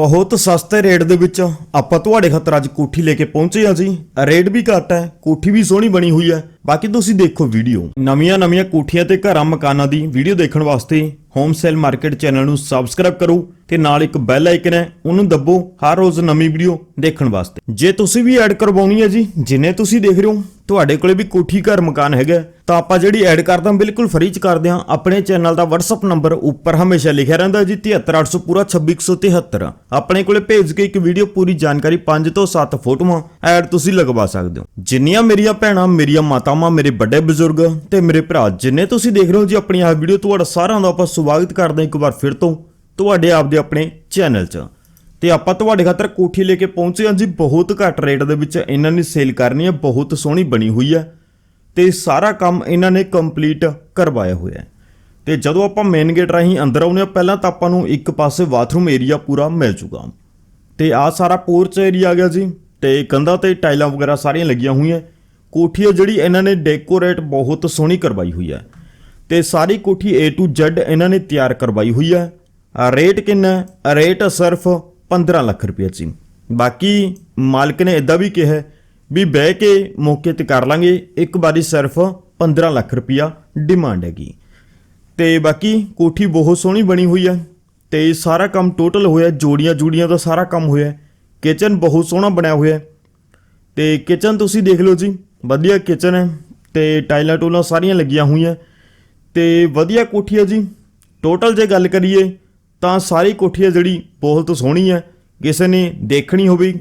ਬਹੁਤ ਸਸਤੇ ਰੇਟ ਦੇ ਵਿੱਚ ਆਪਾਂ ਤੁਹਾਡੇ ਖਾਤਰ ਅੱਜ ਕੋਠੀ ਲੈ ਕੇ ਪਹੁੰਚੇ ਹਾਂ ਜੀ। ਰੇਟ ਵੀ ਘੱਟ ਹੈ, ਕੋਠੀ ਵੀ ਸੋਹਣੀ ਬਣੀ ਹੋਈ ਹੈ। ਬਾਕੀ ਤੁਸੀਂ ਦੇਖੋ ਵੀਡੀਓ। ਨਵੀਆਂ ਨਵੀਆਂ ਕੋਠੀਆਂ ਤੇ ਘਰਾਂ ਮਕਾਨਾਂ ਦੀ ਵੀਡੀਓ ਦੇਖਣ ਵਾਸਤੇ ਹੋਮ ਸੇਲ ਮਾਰਕੀਟ ਚੈਨਲ ਨੂੰ ਸਬਸਕ੍ਰਾਈਬ ਕਰੋ ਤੇ ਨਾਲ ਇੱਕ ਬੈਲ ਆਈਕਨ ਹੈ, ਉਹਨੂੰ ਦੱਬੋ ਹਰ ਰੋਜ਼ ਨਵੀਂ ਵੀਡੀਓ ਦੇਖਣ ਵਾਸਤੇ। ਜੇ ਤੁਸੀਂ ਵੀ ਐਡ ਕਰਵਾਉਣੀ ਹੈ ਜੀ, ਜਿੰਨੇ ਤੁਸੀਂ ਦੇਖ ਰਹੇ ਹੋ ਤੁਹਾਡੇ ਕੋਲੇ ਵੀ ਕੋਠੀ ਘਰ ਮਕਾਨ ਹੈਗਾ ਤਾਂ ਆਪਾਂ ਜਿਹੜੀ ਐਡ ਕਰਦਾ ਬਿਲਕੁਲ ਫ੍ਰੀ ਚ ਕਰਦੇ ਹਾਂ ਆਪਣੇ ਚੈਨਲ ਦਾ WhatsApp ਨੰਬਰ ਉੱਪਰ ਹਮੇਸ਼ਾ ਲਿਖਿਆ ਰਹਿੰਦਾ ਜੀ 73800 ਪੂਰਾ 26173 ਆਪਣੇ ਕੋਲੇ ਭੇਜ ਕੇ ਇੱਕ ਵੀਡੀਓ ਪੂਰੀ ਜਾਣਕਾਰੀ 5 ਤੋਂ 7 ਫੋਟੋਆਂ ਐਡ ਤੁਸੀਂ ਲਗਵਾ ਸਕਦੇ ਹੋ। ਜਿੰਨੀਆਂ ਮੇਰੀਆਂ ਭੈਣਾਂ, ਮੇਰੀਆਂ ਮਾਤਾਵਾਂ, ਮੇਰੇ ਵੱਡੇ ਬਜ਼ੁਰਗ ਤੇ ਮੇਰੇ ਭਰਾ, ਜਿੰਨੇ ਤੁਸੀਂ ਦੇਖ ਰਹੇ ਹੋ ਜੀ ਆਪਣੀ ਆਹ ਵੀਡੀਓ ਤੁਹਾਡਾ ਸਾਰਿਆਂ ਦਾ ਆਪਾਂ ਸਵਾਗਤ ਕਰਦੇ ਹਾਂ ਇੱਕ ਵਾਰ ਫਿਰ ਤੋਂ ਤੁਹਾਡੇ ਆਪ ਦੇ ਆਪਣੇ ਚੈਨਲ 'ਚ। ਤੇ ਆਪਾਂ ਤੁਹਾਡੇ ਖਾਤਰ ਕੋਠੀ ਲੈ ਕੇ ਪਹੁੰਚੇ ਹਾਂ ਜੀ। ਬਹੁਤ ਘੱਟ ਰੇਟ ਦੇ ਵਿੱਚ ਇਹਨਾਂ ਨੇ ਸੇਲ ਕਰਨੀ ਹੈ। ਬਹੁਤ ਸੋਹਣੀ ਬਣੀ ਹੋਈ ਹੈ ਤੇ ਸਾਰਾ ਕੰਮ ਇਹਨਾਂ ਨੇ ਕੰਪਲੀਟ ਕਰਵਾਇਆ ਹੋਇਆ ਹੈ। ਤੇ ਜਦੋਂ ਆਪਾਂ ਮੇਨ ਗੇਟ ਰਾਹੀਂ ਅੰਦਰ ਆਉਂਦੇ ਹਾਂ, ਪਹਿਲਾਂ ਤਾਂ ਆਪਾਂ ਨੂੰ ਇੱਕ ਪਾਸੇ ਬਾਥਰੂਮ ਏਰੀਆ ਪੂਰਾ ਮਿਲ ਜੂਗਾ ਤੇ ਆ ਸਾਰਾ ਪੋਰਚ ਏਰੀਆ ਆ ਗਿਆ ਜੀ ਤੇ ਕੰਧਾਂ ਤੇ ਟਾਈਲਾਂ ਵਗੈਰਾ ਸਾਰੀਆਂ ਲੱਗੀਆਂ ਹੋਈਆਂ। ਕੋਠੀ ਹੈ ਜਿਹੜੀ ਇਹਨਾਂ ਨੇ ਡੈਕੋਰੇਟ ਬਹੁਤ ਸੋਹਣੀ ਕਰਵਾਈ ਹੋਈ ਹੈ। ਤੇ ਸਾਰੀ ਕੋਠੀ A to Z ਇਹਨਾਂ ਨੇ ਤਿਆਰ ਕਰਵਾਈ ਹੋਈ ਹੈ। ਰੇਟ ਕਿੰਨਾ ਰੇਟ ਸਿਰਫ 15 ਲੱਖ ਰੁਪਏ ਸੀ। ਬਾਕੀ ਮਾਲਕ ਨੇ ਇਦਾਂ ਵੀ ਕਿਹਾ ਵੀ ਬਹਿ ਕੇ ਮੌਕੇ ਤੇ ਕਰ ਲਾਂਗੇ, ਇੱਕ ਵਾਰੀ ਸਿਰਫ 15 ਲੱਖ ਰੁਪਿਆ ਡਿਮਾਂਡ ਹੈਗੀ। ਤੇ ਬਾਕੀ ਕੋਠੀ ਬਹੁਤ ਸੋਹਣੀ ਬਣੀ ਹੋਈ ਹੈ ਤੇ ਸਾਰਾ ਕੰਮ ਟੋਟਲ ਹੋਇਆ, ਜੋੜੀਆਂ ਜੂੜੀਆਂ ਦਾ ਸਾਰਾ ਕੰਮ ਹੋਇਆ ਕਿਚਨ ਬਹੁਤ ਸੋਹਣਾ ਬਣਿਆ ਹੋਇਆ। ਹੈ ਤੇ ਕਿਚਨ ਤੁਸੀਂ ਦੇਖ ਲਓ ਜੀ, ਵਧੀਆ ਕਿਚਨ ਹੈ ਤੇ ਟਾਈਲਾਂ ਟੂਲਾਂ ਸਾਰੀਆਂ ਲੱਗੀਆਂ ਹੋਈਆਂ। ਤੇ ਵਧੀਆ ਕੋਠੀ ਹੈ ਜੀ ਟੋਟਲ ਜੇ ਗੱਲ ਕਰੀਏ ਤਾਂ ਸਾਰੀ ਕੋਠੀ ਹੈ ਜਿਹੜੀ ਬਹੁਤ ਸੋਹਣੀ ਹੈ। ਕਿਸੇ ਨੇ ਦੇਖਣੀ ਹੋਵੇ,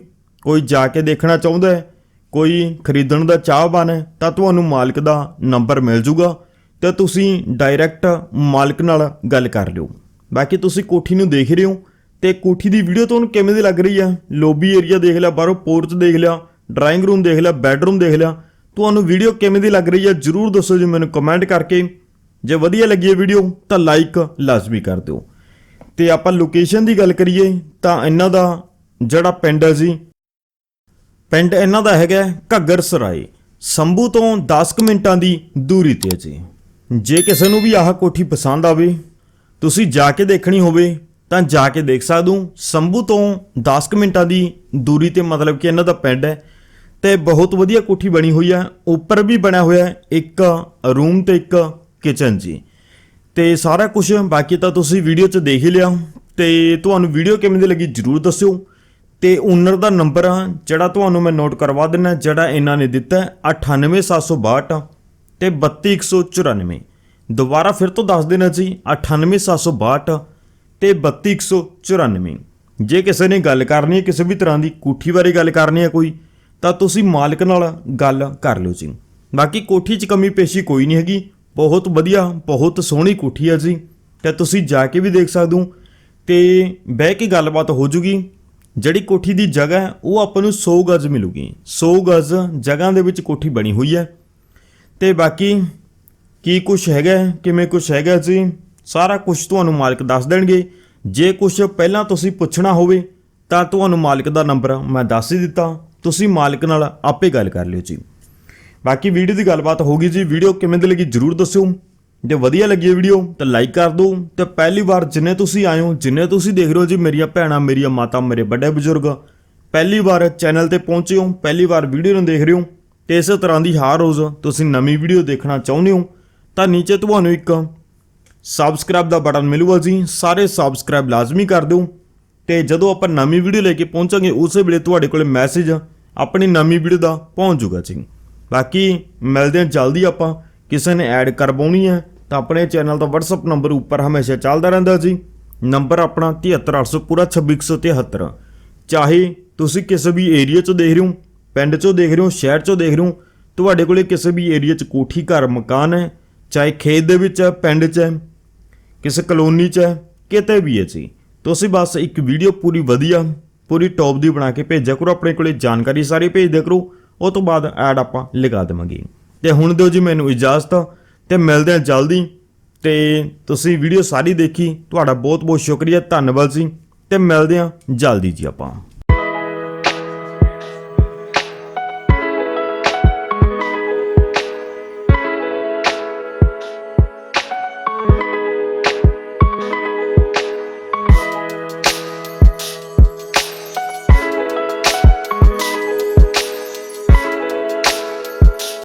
ਕੋਈ ਜਾ ਕੇ ਦੇਖਣਾ ਚਾਹੁੰਦਾ ਹੈ, ਕੋਈ ਖਰੀਦਣ ਦਾ ਚਾਹਵਾਨ ਹੈ, ਤਾਂ ਤੁਹਾਨੂੰ ਮਾਲਕ ਦਾ ਨੰਬਰ ਮਿਲ ਜੂਗਾ ਤੇ ਤੁਸੀਂ ਡਾਇਰੈਕਟ ਮਾਲਕ ਨਾਲ ਗੱਲ ਕਰ ਲਿਓ। ਬਾਕੀ ਤੁਸੀਂ ਕੋਠੀ ਨੂੰ ਦੇਖ ਰਹੇ ਹੋ ਤੇ ਕੋਠੀ ਦੀ ਵੀਡੀਓ ਤੁਹਾਨੂੰ ਕਿਵੇਂ ਦੀ ਲੱਗ ਰਹੀ ਆ ਲੋਬੀ ਏਰੀਆ ਦੇਖ ਲਿਆ, ਬਾਹਰੋਂ ਪੋਰਚ ਦੇਖ ਲਿਆ ਡਰਾਇੰਗ ਰੂਮ ਦੇਖ ਲਿਆ ਬੈੱਡਰੂਮ ਦੇਖ ਲਿਆ, ਤੁਹਾਨੂੰ ਵੀਡੀਓ ਕਿਵੇਂ ਦੀ ਲੱਗ ਰਹੀ ਆ ਜਰੂਰ ਦੱਸੋ ਜੀ ਮੈਨੂੰ ਕਮੈਂਟ ਕਰਕੇ। ਜੇ ਵਧੀਆ ਲੱਗੀ ਹੈ ਵੀਡੀਓ ਤਾਂ ਲਾਈਕ ਲਾਜ਼ਮੀ ਕਰ ਦਿਓ। ਤੇ ਆਪਾਂ ਲੋਕੇਸ਼ਨ ਦੀ ਗੱਲ ਕਰੀਏ ਤਾਂ ਇਹਨਾਂ ਦਾ ਜਿਹੜਾ ਪਿੰਡ ਹੈ ਜੀ, ਪਿੰਡ ਇਹਨਾਂ ਦਾ ਹੈਗਾ ਘੱਗਰ ਸਰਾਏ ਸੰਭੂ ਤੋਂ 10 ਕੁ ਮਿੰਟਾਂ ਦੀ ਦੂਰੀ ਤੇ ਹੈ ਜੀ। ਜੇ ਕਿਸੇ ਨੂੰ ਵੀ ਆਹ ਕੋਠੀ ਪਸੰਦ ਆਵੇ, ਤੁਸੀਂ ਜਾ ਕੇ ਦੇਖਣੀ ਹੋਵੇ ਤਾਂ ਜਾ ਕੇ ਦੇਖ ਸਕਦੇ ਹੋ। ਸੰਭੂ ਤੋਂ 10 ਕੁ ਮਿੰਟਾਂ ਦੀ ਦੂਰੀ ਤੇ ਮਤਲਬ ਕਿ ਇਹਨਾਂ ਦਾ ਪਿੰਡ ਹੈ ਤੇ ਬਹੁਤ ਵਧੀਆ ਕੋਠੀ ਬਣੀ ਹੋਈ ਹੈ। ਉੱਪਰ ਵੀ ਬਣਿਆ ਹੋਇਆ ਹੈ ਇੱਕ ਰੂਮ ਤੇ ਇੱਕ ਕਿਚਨ ਜੀ। ਤੇ ਸਾਰਾ ਕੁਝ ਬਾਕੀ ਤਾਂ ਤੁਸੀਂ ਵੀਡੀਓ 'ਚ ਦੇਖ ਹੀ ਲਿਆ। ਤੇ ਤੁਹਾਨੂੰ ਵੀਡੀਓ ਕਿਵੇਂ ਦੀ ਲੱਗੀ ਜਰੂਰ ਦੱਸਿਓ। ਤੇ ਓਨਰ ਦਾ ਨੰਬਰ ਆ, ਜਿਹੜਾ ਤੁਹਾਨੂੰ ਮੈਂ ਨੋਟ ਕਰਵਾ ਦਿੰਨਾ, ਜਿਹੜਾ ਇਹਨਾਂ ਨੇ ਦਿੱਤਾ ਹੈ 98762 ਤੇ 32194 ਦੁਬਾਰਾ ਫਿਰ ਤੋਂ ਦੱਸ ਦੇਣਾ ਜੀ 98762 ਤੇ 32194 ਜੇ ਕਿਸੇ ਨੇ ਗੱਲ ਕਰਨੀ ਹੈ, ਕਿਸੇ ਵੀ ਤਰ੍ਹਾਂ ਦੀ ਕੋਠੀ ਬਾਰੇ ਗੱਲ ਕਰਨੀ ਹੈ ਕੋਈ, ਤਾਂ ਤੁਸੀਂ ਮਾਲਕ ਨਾਲ ਗੱਲ ਕਰ ਲਿਓ ਜੀ। ਬਾਕੀ ਕੋਠੀ 'ਚ ਕਮੀ ਪੇਸ਼ੀ ਕੋਈ ਨਹੀਂ ਹੈਗੀ। ਬਹੁਤ ਵਧੀਆ, ਬਹੁਤ ਸੋਹਣੀ ਕੋਠੀ ਹੈ ਜੀ। ਤੇ ਤੁਸੀਂ ਜਾ ਕੇ ਵੀ ਦੇਖ ਸਕਦੇ ਹੋ। ਤੇ ਬਹਿ ਕੇ ਗੱਲਬਾਤ ਹੋ ਜੂਗੀ। ਜਿਹੜੀ ਕੋਠੀ ਦੀ ਜਗ੍ਹਾ ਹੈ, ਉਹ ਆਪਾਂ ਨੂੰ 100 ਗਜ਼ ਮਿਲੂਗੀ। 100 ਗਜ਼ ਜਗ੍ਹਾ ਦੇ ਵਿੱਚ ਕੋਠੀ ਬਣੀ ਹੋਈ ਹੈ। ਤੇ ਬਾਕੀ ਕੀ ਕੁਝ ਹੈਗਾ, ਕਿਵੇਂ ਕੁਝ ਹੈਗਾ ਜੀ, ਸਾਰਾ ਕੁਝ ਤੁਹਾਨੂੰ ਮਾਲਕ ਦੱਸ ਦੇਣਗੇ। ਜੇ ਕੁਝ ਪਹਿਲਾਂ ਤੁਸੀਂ ਪੁੱਛਣਾ ਹੋਵੇ, ਤਾਂ ਤੁਹਾਨੂੰ ਮਾਲਕ ਦਾ ਨੰਬਰ ਮੈਂ ਦੱਸ ਹੀ ਦਿੱਤਾ। ਤੁਸੀਂ ਮਾਲਕ ਨਾਲ ਆਪੇ ਗੱਲ ਕਰ ਲਿਓ ਜੀ। ਬਾਕੀ ਵੀਡੀਓ ਦੀ ਗੱਲਬਾਤ ਹੋ ਗਈ ਜੀ। ਵੀਡੀਓ ਕਿਵੇਂ ਦੀ ਲੱਗੀ ਜਰੂਰ ਦੱਸਿਓ। ਜੇ ਵਧੀਆ ਲੱਗੀ ਵੀਡੀਓ, ਤਾਂ ਲਾਈਕ ਕਰ ਦਿਓ। ਤੇ ਪਹਿਲੀ ਵਾਰ ਜਿੰਨੇ ਤੁਸੀਂ ਆਏ ਹੋ, ਜਿੰਨੇ ਤੁਸੀਂ ਦੇਖ ਰਹੇ ਹੋ ਜੀ ਮੇਰੀਆਂ ਭੈਣਾਂ, ਮੇਰੀਆਂ ਮਾਤਾ, ਮੇਰੇ ਵੱਡੇ ਬਜ਼ੁਰਗ, ਪਹਿਲੀ ਵਾਰ ਚੈਨਲ ਤੇ ਪਹੁੰਚੇ ਹੋ, ਪਹਿਲੀ ਵਾਰ ਵੀਡੀਓ ਨੂੰ ਦੇਖ ਰਹੇ ਹੋ, ਤੇ ਇਸੇ ਤਰ੍ਹਾਂ ਦੀ ਹਰ ਰੋਜ਼ ਤੁਸੀਂ ਨਵੀਂ ਵੀਡੀਓ ਦੇਖਣਾ ਚਾਹੁੰਦੇ ਹੋ, ਤਾਂ ਨੀਚੇ ਤੁਹਾਨੂੰ ਇੱਕ ਸਬਸਕ੍ਰਾਈਬ ਦਾ ਬਟਨ ਮਿਲੂਗਾ ਜੀ। ਸਾਰੇ ਸਬਸਕ੍ਰਾਈਬ ਲਾਜ਼ਮੀ ਕਰ ਦਿਓ। ਤੇ ਜਦੋਂ ਆਪਾਂ ਨਵੀਂ ਵੀਡੀਓ ਲੈ ਕੇ ਪਹੁੰਚਾਂਗੇ, ਉਸੇ ਵੇਲੇ ਤੁਹਾਡੇ ਕੋਲ ਮੈਸੇਜ ਆਪਣੀ ਨਵੀਂ ਵੀਡੀਓ ਦਾ ਪਹੁੰਚ ਜਾਊਗਾ ਜੀ। ਬਾਕੀ ਮਿਲਦੇ ਹਾਂ ਜਲਦੀ ਆਪਾਂ। ਕਿਸੇ ਨੇ ਐਡ ਕਰਵਾਉਣੀ ਹੈ ਤਾਂ ਆਪਣੇ ਚੈਨਲ ਦਾ WhatsApp ਨੰਬਰ ਉੱਪਰ ਹਮੇਸ਼ਾ ਚੱਲਦਾ ਰਹਿੰਦਾ ਜੀ। ਨੰਬਰ ਆਪਣਾ 73800 ਪੂਰਾ 2673 ਚਾਹੇ ਤੁਸੀਂ ਕਿਸੇ ਵੀ ਏਰੀਆ 'ਚੋਂ ਦੇਖ ਰਹੇ ਹੋ, ਪਿੰਡ 'ਚੋਂ ਦੇਖ ਰਹੇ ਹੋ, ਸ਼ਹਿਰ 'ਚੋਂ ਦੇਖ ਰਹੇ ਹੋ, ਤੁਹਾਡੇ ਕੋਲੇ ਕਿਸੇ ਵੀ ਏਰੀਆ 'ਚ ਕੋਠੀ, ਘਰ, ਮਕਾਨ ਹੈ, ਚਾਹੇ ਖੇਤ ਦੇ ਵਿੱਚ ਹੈ, ਪਿੰਡ 'ਚ ਹੈ, ਕਿਸੇ ਕਲੋਨੀ 'ਚ ਹੈ, ਕਿਤੇ ਵੀ ਹੈ ਜੀ। ਤੁਸੀਂ ਬਸ ਇੱਕ ਵੀਡੀਓ ਪੂਰੀ ਵਧੀਆ, ਪੂਰੀ ਟੌਪ ਦੀ ਬਣਾ ਕੇ ਭੇਜਿਆ ਕਰੋ, ਆਪਣੇ ਕੋਲੇ ਜਾਣਕਾਰੀ ਸਾਰੀ ਭੇਜਦੇ ਕਰੋ। ਉਹ ਤੋਂ ਬਾਅਦ ਐਡ ਆਪਾਂ ਲਗਾ ਦੇਵਾਂਗੇ। ਤੇ ਹੁਣ ਦਿਓ ਜੀ ਮੈਨੂੰ ਇਜਾਜ਼ਤ, ਤੇ ਮਿਲਦੇ ਹਾਂ ਜਲਦੀ। ਤੇ ਤੁਸੀਂ ਵੀਡੀਓ ਸਾਰੀ ਦੇਖੀ, ਤੁਹਾਡਾ ਬਹੁਤ ਬਹੁਤ ਸ਼ੁਕਰੀਆ, ਧੰਨਵਾਦ ਜੀ। ਤੇ ਮਿਲਦੇ ਹਾਂ ਜਲਦੀ ਜੀ ਆਪਾਂ।